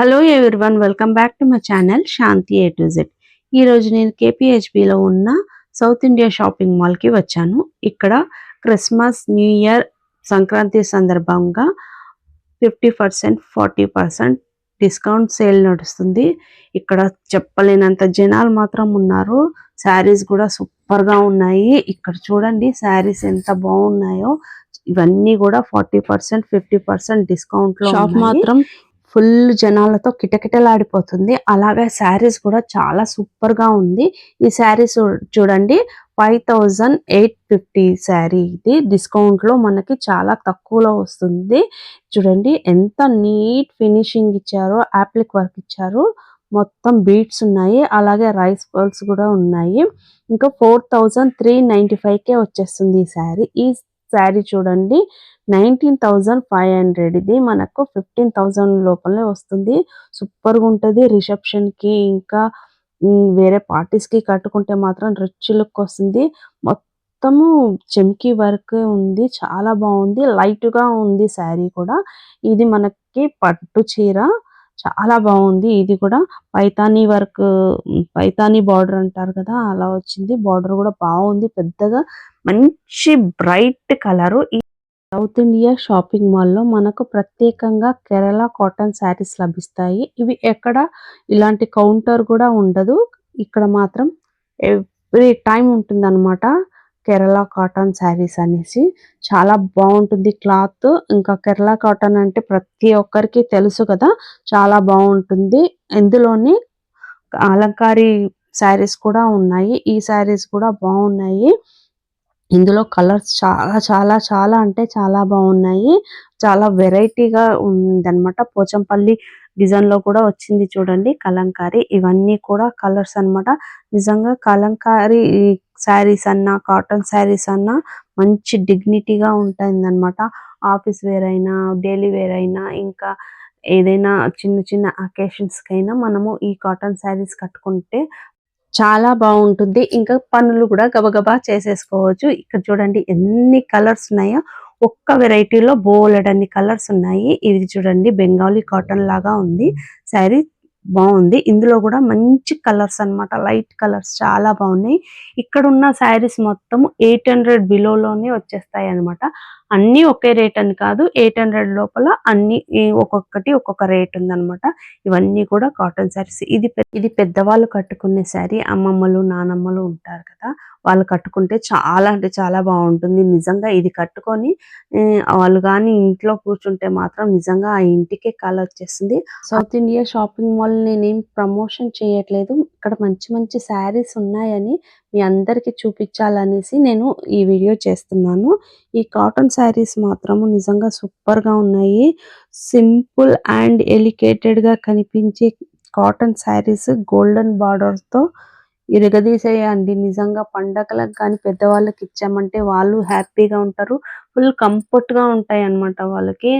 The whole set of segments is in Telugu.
Hello everyone welcome back to my channel Shanti A to Z ఈరోజు నేను కేపీహెచ్బిలో ఉన్న సౌత్ ఇండియా షాపింగ్ మాల్కి వచ్చాను. ఇక్కడ క్రిస్మస్ న్యూ ఇయర్ సంక్రాంతి సందర్భంగా fifty percent forty percent discount sale నడుస్తుంది. ఇక్కడ చెప్పలేనంత జనాలు మాత్రం ఉన్నారు. శారీస్ కూడా సూపర్గా ఉన్నాయి. ఇక్కడ చూడండి శారీస్ ఎంత బాగున్నాయో. ఇవన్నీ కూడా ఫార్టీ పర్సెంట్ ఫిఫ్టీ పర్సెంట్ డిస్కౌంట్లో షాప్ మాత్రం ఫుల్ జనాలతో కిటకిటలాడిపోతుంది. అలాగే శారీస్ కూడా చాలా సూపర్గా ఉంది. ఈ శారీస్ చూడండి five thousand eight fifty sari ఇది. డిస్కౌంట్లో మనకి చాలా తక్కువలో వస్తుంది. చూడండి ఎంత నీట్ ఫినిషింగ్ ఇచ్చారో యాప్లిక్ వర్క్ ఇచ్చారు. మొత్తం బీట్స్ ఉన్నాయి. అలాగే రైస్ పర్ల్స్ కూడా ఉన్నాయి. ఇంకా four thousand three ninety five K వచ్చేస్తుంది ఈ శారీ. ఈ శారీ చూడండి. నైన్టీన్ థౌజండ్ ఫైవ్ హండ్రెడ్ ఇది. మనకు ఫిఫ్టీన్ థౌజండ్ లోపలే వస్తుంది. సూపర్గా రిసెప్షన్కి రిసెప్షన్కి ఇంకా వేరే పార్టీస్కి కట్టుకుంటే మాత్రం రిచ్ లుక్ వస్తుంది. మొత్తము చెమ్కి వర్క్ ఉంది. చాలా బాగుంది. లైట్గా ఉంది శారీ కూడా. ఇది మనకి పట్టు చీర. చాలా బాగుంది. ఇది కూడా పైతానీ వర్క్ పైతానీ బార్డర్ అంటారు కదా అలా వచ్చింది. బార్డర్ కూడా బాగుంది. పెద్దగా మంచి బ్రైట్ కలర్. ఈ సౌత్ ఇండియా షాపింగ్ మాల్లో మనకు ప్రత్యేకంగా కేరళ కాటన్ శారీస్ లభిస్తాయి. ఇవి ఎక్కడ ఇలాంటి కౌంటర్ కూడా ఉండదు. ఇక్కడ మాత్రం ఎవ్రీ టైం ఉంటుంది కేరళ కాటన్ శారీస్ అనేసి చాలా బాగుంటుంది క్లాత్. ఇంకా కేరళ కాటన్ అంటే ప్రతి ఒక్కరికి తెలుసు కదా చాలా బాగుంటుంది. ఇందులోని అలంకారీ శారీస్ కూడా ఉన్నాయి. ఈ శారీస్ కూడా బాగున్నాయి. ఇందులో కలర్స్ చాలా చాలా చాలా అంటే చాలా బాగున్నాయి. చాలా వెరైటీగా ఉందన్నమాట. పోచంపల్లి డిజైన్లో కూడా వచ్చింది చూడండి కలంకారీ. ఇవన్నీ కూడా కలర్స్ అన్నమాట. నిజంగా కలంకారీ శారీస్ అన్నా కాటన్ శారీస్ అన్నా మంచి డిగ్నిటీగా ఉంటుందన్నమాట ఆఫీస్ వేర్ అయినా డైలీ వేర్ అయినా ఇంకా ఏదైనా చిన్న చిన్న అకేషన్స్కైనా మనము ఈ కాటన్ శారీస్ కట్టుకుంటే చాలా బాగుంటుంది. ఇంకా పనులు కూడా గబగబా చేసేసుకోవచ్చు. ఇక్కడ చూడండి ఎన్ని కలర్స్ ఉన్నాయో. ఒక్క వెరైటీలో బోలెడన్ని కలర్స్ ఉన్నాయి. ఇది చూడండి బెంగాలీ కాటన్ లాగా ఉంది. శారీ బాగుంది. ఇందులో కూడా మంచి కలర్స్ అన్నమాట. లైట్ కలర్స్ చాలా బాగున్నాయి. ఇక్కడ ఉన్న శారీస్ మొత్తం ఎయిట్ హండ్రెడ్ బిలోలోనే వచ్చేస్తాయి అన్నమాట అన్ని ఒకే రేట్ అని కాదు ఎయిట్ హండ్రెడ్ లోపల అన్ని ఒక్కొక్కటి ఒక్కొక్క రేట్ ఉందన్నమాట. ఇవన్నీ కూడా కాటన్ శారీస్. ఇది ఇది పెద్దవాళ్ళు కట్టుకునే శారీ అమ్మమ్మలు నానమ్మలు ఉంటారు కదా వాళ్ళు కట్టుకుంటే చాలా అంటే చాలా బాగుంటుంది. నిజంగా ఇది కట్టుకొని వాళ్ళు కానీ ఇంట్లో కూర్చుంటే మాత్రం నిజంగా ఆ ఇంటికే కాల వచ్చేస్తుంది. సౌత్ ఇండియా షాపింగ్ మాల్ నేనేం ప్రమోషన్ చేయట్లేదు. ఇక్కడ మంచి మంచి శారీస్ ఉన్నాయని మీ అందరికి చూపించాలనేసి నేను ఈ వీడియో చేస్తున్నాను. ఈ కాటన్ శారీస్ మాత్రము నిజంగా సూపర్గా ఉన్నాయి. సింపుల్ అండ్ ఎలికేటెడ్గా కనిపించే కాటన్ శారీస్ గోల్డెన్ బార్డర్తో ఇరగదీసేయండి నిజంగా పండగలకు కానీ పెద్దవాళ్ళకి ఇచ్చామంటే వాళ్ళు హ్యాపీగా ఉంటారు. ఫుల్ కంఫర్ట్గా ఉంటాయి అన్నమాట వాళ్ళకి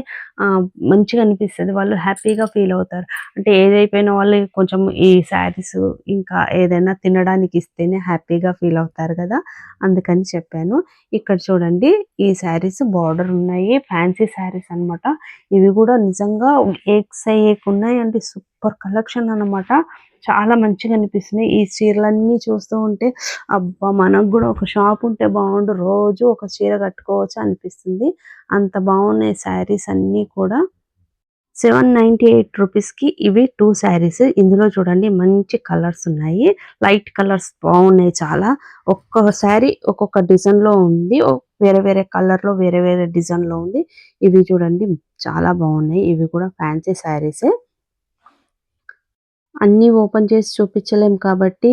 మంచిగా అనిపిస్తుంది. వాళ్ళు హ్యాపీగా ఫీల్ అవుతారు. అంటే ఏదైపోయిన వాళ్ళు కొంచెం ఈ శారీస్ ఇంకా ఏదైనా తినడానికి ఇస్తేనే హ్యాపీగా ఫీల్ అవుతారు కదా. అందుకని చెప్పాను. ఇక్కడ చూడండి ఈ శారీస్ బార్డర్ ఉన్నాయి. ఫ్యాన్సీ శారీస్ అన్నమాట. ఇవి కూడా నిజంగా ఎక్స్ ఉన్నాయి అంటే సూపర్ కలెక్షన్ అన్నమాట. చాలా మంచిగా అనిపిస్తున్నాయి ఈ చీరలన్నీ చూస్తూ ఉంటే అబ్బా! మనకు కూడా ఒక షాప్ ఉంటే బాగుండు. రోజు ఒక చీర కట్టుకోవచ్చు అనిపిస్తుంది. అంత బాగున్నాయి శారీస్ అన్నీ కూడా. సెవెన్ నైన్టీ ఎయిట్ రూపీస్కి ఇవి టూ శారీస్. ఇందులో చూడండి మంచి కలర్స్ ఉన్నాయి. లైట్ కలర్స్ బాగున్నాయి చాలా. ఒక్కొక్క శారీ ఒక్కొక్క డిజైన్లో ఉంది వేరే వేరే కలర్లో వేరే వేరే డిజైన్లో ఉంది. ఇవి చూడండి చాలా బాగున్నాయి. ఇవి కూడా ఫ్యాన్సీ శారీసే. అన్నీ ఓపెన్ చేసి చూపించలేం కాబట్టి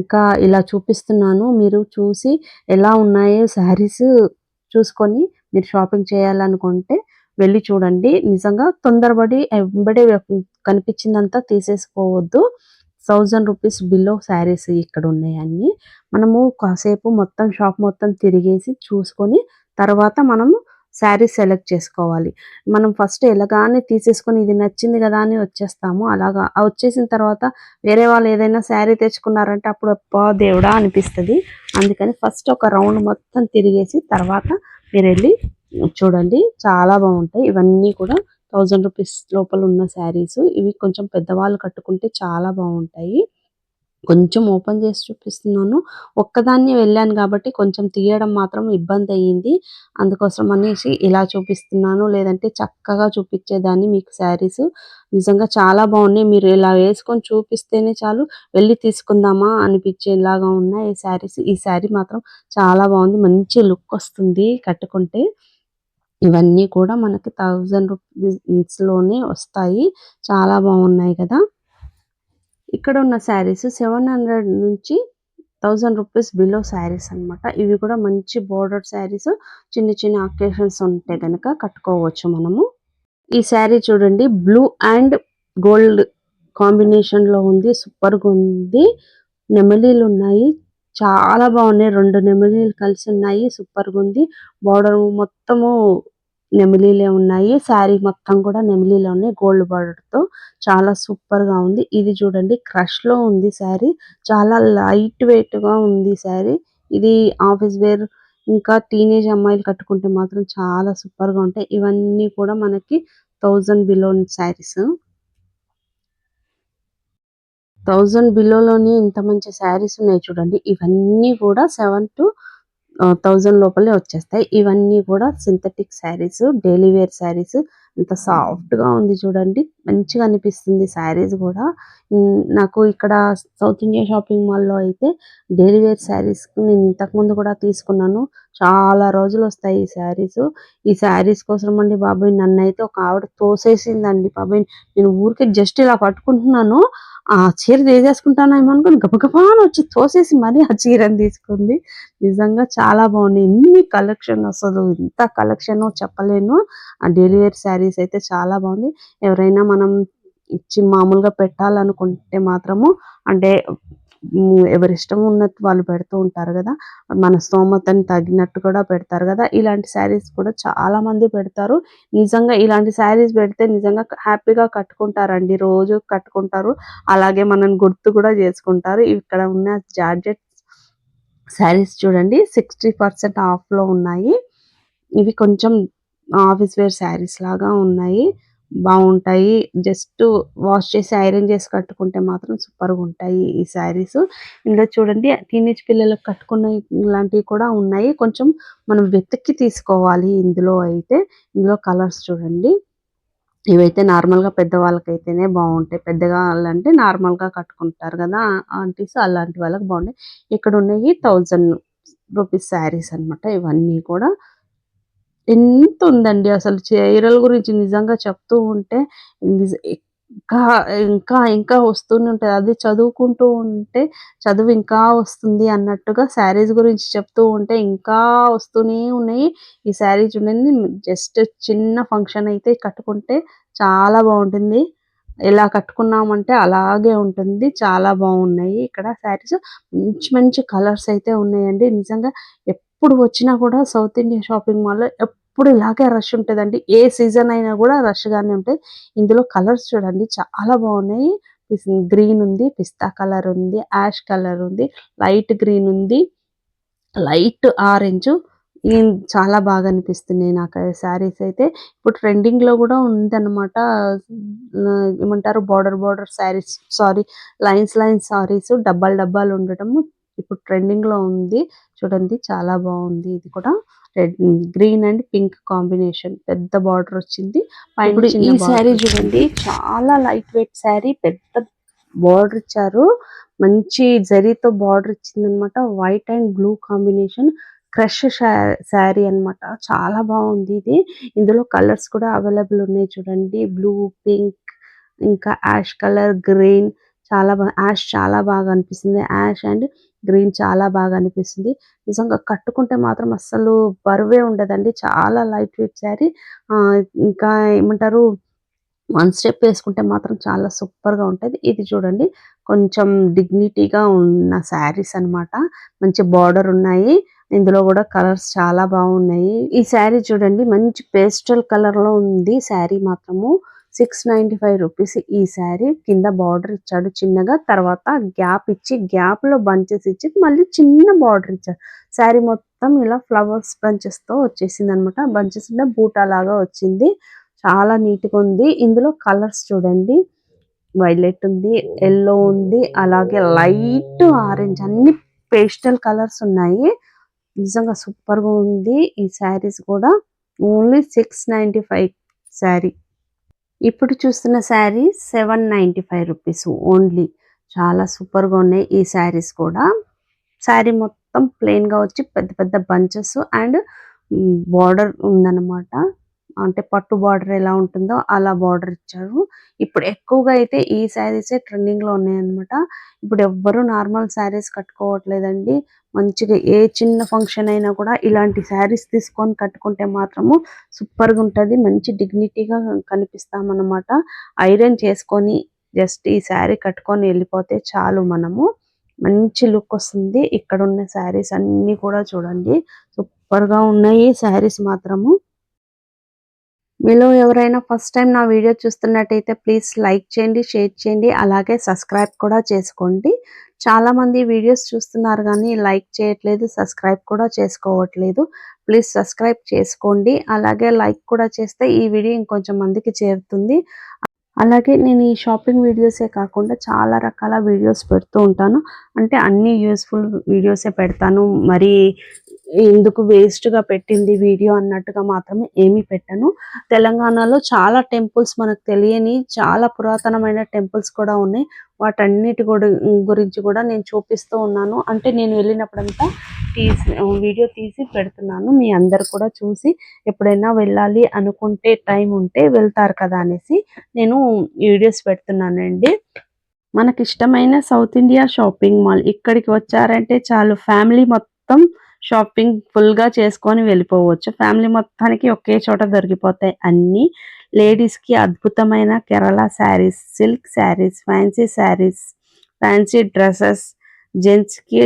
ఇంకా ఇలా చూపిస్తున్నాను. మీరు చూసి ఎలా ఉన్నాయో శారీస్ చూసుకొని మీరు షాపింగ్ చేయాలనుకుంటే వెళ్ళి చూడండి. నిజంగా తొందరపడి ఎంబడే కనిపించిందంతా తీసేసుకోవద్దు. థౌజండ్ రూపీస్ బిలో శారీస్ ఇక్కడ ఉన్నాయన్నీ. మనము కాసేపు మొత్తం షాప్ మొత్తం తిరిగేసి చూసుకొని తర్వాత మనము శారీ సెలెక్ట్ చేసుకోవాలి. మనం ఫస్ట్ ఎలాగానే తీసేసుకొని ఇది నచ్చింది కదా అని వచ్చేస్తాము. అలాగా వచ్చేసిన తర్వాత వేరే వాళ్ళు ఏదైనా శారీ తెచ్చుకున్నారంటే అప్పుడు అప్పా దేవుడా అనిపిస్తుంది. అందుకని ఫస్ట్ ఒక రౌండ్ మొత్తం తిరిగేసి తర్వాత మీరు వెళ్ళి చూడండి. చాలా బాగుంటాయి. ఇవన్నీ కూడా థౌజండ్ రూపీస్ లోపల ఉన్న శారీస్. ఇవి కొంచెం పెద్దవాళ్ళు కట్టుకుంటే చాలా బాగుంటాయి. కొంచెం ఓపెన్ చేసి చూపిస్తున్నాను. ఒక్కదాన్ని వెళ్ళాను కాబట్టి కొంచెం తీయడం మాత్రం ఇబ్బంది అయ్యింది. అందుకోసం అనేసి ఇలా చూపిస్తున్నాను. లేదంటే చక్కగా చూపించేదాన్ని మీకు శారీస్. నిజంగా చాలా బాగున్నాయి. మీరు ఇలా వేసుకొని చూపిస్తేనే చాలు వెళ్ళి తీసుకుందామా అనిపించేలాగా ఉన్నాయి ఈ శారీస్. ఈ శారీ మాత్రం చాలా బాగుంది. మంచి లుక్ వస్తుంది కట్టుకుంటే. ఇవన్నీ కూడా మనకి థౌజండ్ రూపీస్లోనే వస్తాయి. చాలా బాగున్నాయి కదా. ఇక్కడ ఉన్న శారీస్ సెవెన్ హండ్రెడ్ నుంచి థౌజండ్ రూపీస్ బిలో శారీస్ అన్నమాట. ఇవి కూడా మంచి బోర్డర్ శారీస్. చిన్న చిన్న అకేషన్స్ ఉంటే కనుక కట్టుకోవచ్చు మనము. ఈ శారీ చూడండి బ్లూ అండ్ గోల్డ్ కాంబినేషన్లో ఉంది. సూపర్గా ఉంది. నెమలీలు ఉన్నాయి. చాలా బాగున్నాయి. రెండు నెమలీలు కలిసి ఉన్నాయి. సూపర్గా ఉంది. బోర్డర్ మొత్తము నెమిలీలే ఉన్నాయి. శారీ మొత్తం కూడా నెమలీలే ఉన్నాయి. గోల్డ్ బార్డర్తో చాలా సూపర్గా ఉంది. ఇది చూడండి క్రష్లో ఉంది శారీ. చాలా లైట్ వెయిట్గా ఉంది శారీ. ఇది ఆఫీస్ వేర్ ఇంకా టీనేజ్ అమ్మాయిలు కట్టుకుంటే మాత్రం చాలా సూపర్గా ఉంటాయి. ఇవన్నీ కూడా మనకి థౌజండ్ బిలో శారీస్. థౌజండ్ బిలోలోనే ఇంత మంచి శారీస్ ఉన్నాయి చూడండి. ఇవన్నీ కూడా సెవెన్ టు థౌజండ్ లోపలే వచ్చేస్తాయి. ఇవన్నీ కూడా synthetic saris daily wear saris ఎంత సాఫ్ట్గా ఉంది చూడండి. మంచిగా అనిపిస్తుంది శారీస్ కూడా. నాకు ఇక్కడ సౌత్ ఇండియా షాపింగ్ మాల్లో అయితే డైలీ వేర్ శారీస్ నేను ఇంతకుముందు కూడా తీసుకున్నాను. చాలా రోజులు వస్తాయి ఈ శారీస్ ఈ శారీస్ కోసం అండి బాబాయ్ నన్ను అయితే ఒక ఆవిడ తోసేసిందండి బాబాయ్. నేను ఊరికే జస్ట్ ఇలా పట్టుకుంటున్నాను. ఆ చీర తీసేసుకుంటానేమో అనుకుని గబగబాను వచ్చి తోసేసి మరీ ఆ చీరని తీసుకుంది. నిజంగా చాలా బాగున్నాయి ఎన్ని కలెక్షన్ అసలు ఇంత కలెక్షన్ చెప్పలేను. ఆ డైలీ వేర్ శారీస్ అయితే చాలా బాగుంది. ఎవరైనా మనం ఇచ్చి మామూలుగా పెట్టాలనుకుంటే మాత్రము అంటే ఎవరి ఇష్టం ఉన్నట్టు వాళ్ళు పెడుతూ ఉంటారు కదా. మన స్తోమతని తగినట్టు కూడా పెడతారు కదా. ఇలాంటి శారీస్ కూడా చాలా మంది పెడతారు. నిజంగా ఇలాంటి శారీస్ పెడితే నిజంగా హ్యాపీగా కట్టుకుంటారండి. రోజు కట్టుకుంటారు. అలాగే మనం గుర్తు కూడా చేసుకుంటారు. ఇక్కడ ఉన్న జార్జెట్ శారీస్ చూడండి. సిక్స్టీ పర్సెంట్ ఆఫ్లో ఉన్నాయి. ఇవి కొంచెం ఆఫీస్ వేర్ శారీస్ లాగా ఉన్నాయి. బాగుంటాయి. జస్ట్ వాష్ చేసి ఐరన్ చేసి కట్టుకుంటే మాత్రం సూపర్గా ఉంటాయి ఈ శారీస్. ఇందులో చూడండి టీనేజ్ పిల్లలకు కట్టుకున్న లాంటివి కూడా ఉన్నాయి. కొంచెం మనం వెతికి తీసుకోవాలి ఇందులో అయితే. ఇందులో కలర్స్ చూడండి. ఇవైతే నార్మల్గా పెద్దవాళ్ళకైతేనే బాగుంటాయి. పెద్దగా అంటే నార్మల్గా కట్టుకుంటారు కదా ఆంటీస్ అలాంటి వాళ్ళకి బాగుంటాయి. ఇక్కడ ఉన్నాయి థౌజండ్ రూపీస్ శారీస్ అన్నమాట. ఇవన్నీ కూడా ఎంత ఉందండి అసలు చీరల గురించి నిజంగా చెప్తూ ఉంటే ఇంకా ఇంకా ఇంకా వస్తూనే ఉంటుంది. అది చదువుకుంటూ ఉంటే చదువు ఇంకా వస్తుంది అన్నట్టుగా శారీస్ గురించి చెప్తూ ఉంటే ఇంకా వస్తూనే ఉన్నాయి. ఈ శారీ చూడండి జస్ట్ చిన్న ఫంక్షన్ అయితే కట్టుకుంటే చాలా బాగుంటుంది. ఎలా కట్టుకున్నామంటే అలాగే ఉంటుంది. చాలా బాగున్నాయి ఇక్కడ శారీస్. మంచి మంచి కలర్స్ అయితే ఉన్నాయండి. నిజంగా ఎప్పుడు వచ్చినా కూడా సౌత్ ఇండియా షాపింగ్ మాల్లో ఎప్పుడు ఇలాగే రష్ ఉంటుందండి. ఏ సీజన్ అయినా కూడా రష్ గానే ఉంటది. ఇందులో కలర్స్ చూడండి. చాలా బాగున్నాయి. గ్రీన్ ఉంది పిస్తా కలర్ ఉంది యాష్ కలర్ ఉంది లైట్ గ్రీన్ ఉంది లైట్ ఆరెంజ్ చాలా బాగా అనిపిస్తున్నాయి నాకు శారీస్ అయితే. ఇప్పుడు ట్రెండింగ్లో కూడా ఉందన్నమాట. ఏమంటారు? Border border saris sari lines lines saris డబ్బాలు డబ్బాలు ఉండటము ఇప్పుడు ట్రెండింగ్లో ఉంది. చూడండి చాలా బాగుంది. ఇది కూడా red green and pink combination. పెద్ద బార్డర్ వచ్చింది. ఇప్పుడు ఈ శారీ చూడండి చాలా లైట్ వెయిట్ శారీ పెద్ద బార్డర్ ఇచ్చారు. మంచి జరీతో బార్డర్ ఇచ్చింది అనమాట white and blue combination crush sari అన్నమాట. చాలా బాగుంది ఇది. ఇందులో కలర్స్ కూడా అవైలబుల్ ఉన్నాయి చూడండి. బ్లూ పింక్ ఇంకా యాష్ కలర్ గ్రీన్ చాలా బాగా యాష్ చాలా బాగా అనిపిస్తుంది. యాష్ అండ్ గ్రీన్ చాలా బాగా అనిపిస్తుంది. నిజంగా కట్టుకుంటే మాత్రం అస్సలు బరువే ఉండదండి. చాలా లైట్ వెయిట్ శారీ. ఇంకా ఏమంటారు? వన్ స్టెప్ వేసుకుంటే మాత్రం చాలా సూపర్గా ఉంటది. ఇది చూడండి. కొంచెం డిగ్నిటీగా ఉన్న శారీస్ అన్నమాట. మంచి బార్డర్ ఉన్నాయి. ఇందులో కూడా కలర్స్ చాలా బాగున్నాయి. ఈ శారీ చూడండి. మంచి పేస్టల్ కలర్లో ఉంది శారీ మాత్రము. సిక్స్ నైన్టీ ఫైవ్ రూపీస్ ఈ శారీ. కింద బార్డర్ ఇచ్చాడు చిన్నగా. తర్వాత గ్యాప్ ఇచ్చి గ్యాప్లో బంచెస్ ఇచ్చి మళ్ళీ చిన్న బార్డర్ ఇచ్చాడు. శారీ మొత్తం ఇలా ఫ్లవర్స్ బంచెస్తో వచ్చేసింది అనమాట బంచెస్ అంటే బూటా లాగా వచ్చింది. చాలా నీట్గా ఉంది. ఇందులో కలర్స్ చూడండి. వైలెట్ ఉంది ఎల్లో ఉంది అలాగే లైట్ ఆరెంజ్ అన్ని పేస్టల్ కలర్స్ ఉన్నాయి. నిజంగా సూపర్గా ఉంది ఈ శారీస్ కూడా. Only six ninety five sari. ఇప్పుడు చూస్తున్న sari seven ninety five rupees only. చాలా సూపర్గా ఉన్నాయి ఈ శారీస్ కూడా. శారీ మొత్తం ప్లెయిన్గా వచ్చి పెద్ద పెద్ద బంచెస్ అండ్ బార్డర్ ఉందన్నమాట. అంటే పట్టు బార్డర్ ఎలా ఉంటుందో అలా బార్డర్ ఇచ్చారు. ఇప్పుడు ఎక్కువగా అయితే ఈ శారీసే ట్రెండింగ్లో ఉన్నాయన్నమాట. ఇప్పుడు ఎవ్వరు నార్మల్ శారీస్ కట్టుకోవట్లేదండి. మంచిగా ఏ చిన్న ఫంక్షన్ అయినా కూడా ఇలాంటి శారీస్ తీసుకొని కట్టుకుంటే మాత్రము సూపర్గా మంచి డిగ్నిటీగా కనిపిస్తాం అన్నమాట ఐరన్ చేసుకొని జస్ట్ ఈ శారీ కట్టుకొని వెళ్ళిపోతే చాలు మనము. మంచి లుక్ వస్తుంది. ఇక్కడ ఉన్న శారీస్ అన్ని కూడా చూడండి. సూపర్గా ఉన్నాయి శారీస్ మాత్రము. మీలో ఎవరైనా ఫస్ట్ టైం నా వీడియో చూస్తున్నట్టయితే ప్లీజ్ లైక్ చేయండి షేర్ చేయండి అలాగే సబ్స్క్రైబ్ కూడా చేసుకోండి. చాలామంది వీడియోస్ చూస్తున్నారు కానీ లైక్ చేయట్లేదు సబ్స్క్రైబ్ కూడా చేసుకోవట్లేదు. ప్లీజ్ సబ్స్క్రైబ్ చేసుకోండి అలాగే లైక్ కూడా చేస్తే ఈ వీడియో ఇంకొంచెం మందికి చేరుతుంది. అలాగే నేను ఈ షాపింగ్ వీడియోసే కాకుండా చాలా రకాల వీడియోస్ పెడుతూ ఉంటాను. అంటే అన్ని యూస్ఫుల్ వీడియోసే పెడతాను. మరి ఎందుకు వేస్ట్గా పెట్టింది వీడియో అన్నట్టుగా మాత్రమే ఏమీ పెట్టను. తెలంగాణలో చాలా టెంపుల్స్ మనకు తెలియని చాలా పురాతనమైన టెంపుల్స్ కూడా ఉన్నాయి. వాటన్నిటి కూడా గురించి కూడా నేను చూపిస్తూ ఉన్నాను. అంటే నేను వెళ్ళినప్పుడంతా తీసి వీడియో తీసి పెడుతున్నాను. మీ అందరు కూడా చూసి ఎప్పుడైనా వెళ్ళాలి అనుకుంటే టైం ఉంటే వెళ్తారు కదా అనేసి నేను వీడియోస్ పెడుతున్నానండి. మనకి ఇష్టమైన సౌత్ ఇండియా షాపింగ్ మాల్ ఇక్కడికి వచ్చారంటే చాలు ఫ్యామిలీ మొత్తం షాపింగ్ ఫుల్గా చేసుకొని వెళ్ళిపోవచ్చు. ఫ్యామిలీ మొత్తానికి ఒకే చోట దొరికిపోతాయి అన్ని. లేడీస్కి అద్భుతమైన Kerala saris silk saris fancy saris fancy dresses జెంట్స్కి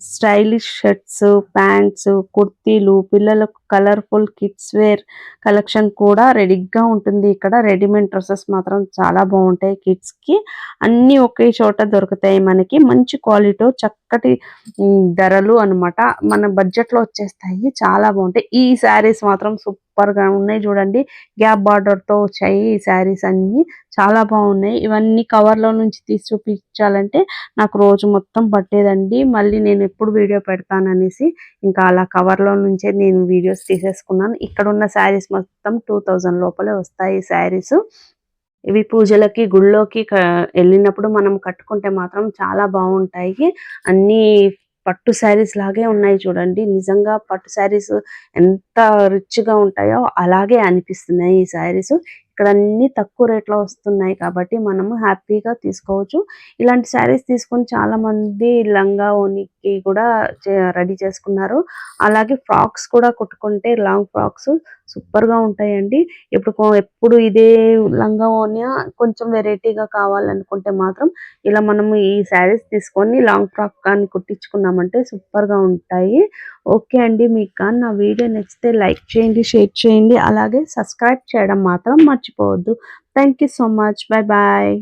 స్టైలిష్ షర్ట్స్ ప్యాంట్స్ కుర్తీలు పిల్లలకు కలర్ఫుల్ కిడ్స్ వేర్ కలెక్షన్ కూడా రెడీగా ఉంటుంది. ఇక్కడ రెడీమేడ్ డ్రెస్సెస్ మాత్రం చాలా బాగుంటాయి కిడ్స్కి అన్ని ఒకే చోట దొరుకుతాయి మనకి. మంచి క్వాలిటీ చక్కటి ధరలు అనమాట మన బడ్జెట్లో వచ్చేస్తాయి. చాలా బాగుంటాయి. ఈ శారీస్ మాత్రం సూపర్గా ఉన్నాయి చూడండి. గ్యాప్ బార్డర్తో వచ్చాయి ఈ శారీస్ అన్ని. చాలా బాగున్నాయి. ఇవన్నీ కవర్లో నుంచి తీసి చూపించాలంటే నాకు రోజు మొత్తం పట్టేదండి. మళ్ళీ నేను ఎప్పుడు వీడియో పెడతాను అనేసి ఇంకా అలా కవర్లో నుంచే నేను వీడియోస్ తీసేసుకున్నాను. ఇక్కడ ఉన్న శారీస్ మొత్తం టూ థౌజండ్ లోపలే వస్తాయి శారీస్ ఇవి పూజలకి గుళ్ళోకి వెళ్ళినప్పుడు మనం కట్టుకుంటే మాత్రం చాలా బాగుంటాయి. అన్ని పట్టు శారీస్ లాగే ఉన్నాయి చూడండి. నిజంగా పట్టు శారీస్ ఎంత రిచ్గా ఉంటాయో అలాగే అనిపిస్తున్నాయి ఈ శారీస్ ఇక్కడ అన్ని తక్కువ రేట్లో వస్తున్నాయి కాబట్టి మనము హ్యాపీగా తీసుకోవచ్చు. ఇలాంటి శారీస్ తీసుకొని చాలా మంది లంగా కి కూడా రెడీ చేసుకున్నారు. అలాగే ఫ్రాక్స్ కూడా కుట్టుకుంటే లాంగ్ ఫ్రాక్స్ సూపర్గా ఉంటాయండి. ఇప్పుడు ఎప్పుడు ఇదే లంగా ఓనియా కొంచెం వెరైటీగా కావాలనుకుంటే మాత్రం ఇలా మనము ఈ శారీస్ తీసుకొని లాంగ్ ఫ్రాక్ కానీ కుట్టించుకున్నామంటే సూపర్గా ఉంటాయి. ఓకే అండి మీకు కానీ నా వీడియో నచ్చితే లైక్ చేయండి షేర్ చేయండి. అలాగే సబ్స్క్రైబ్ చేయడం మాత్రం మర్చిపోవద్దు. Thank so much. Bye bye.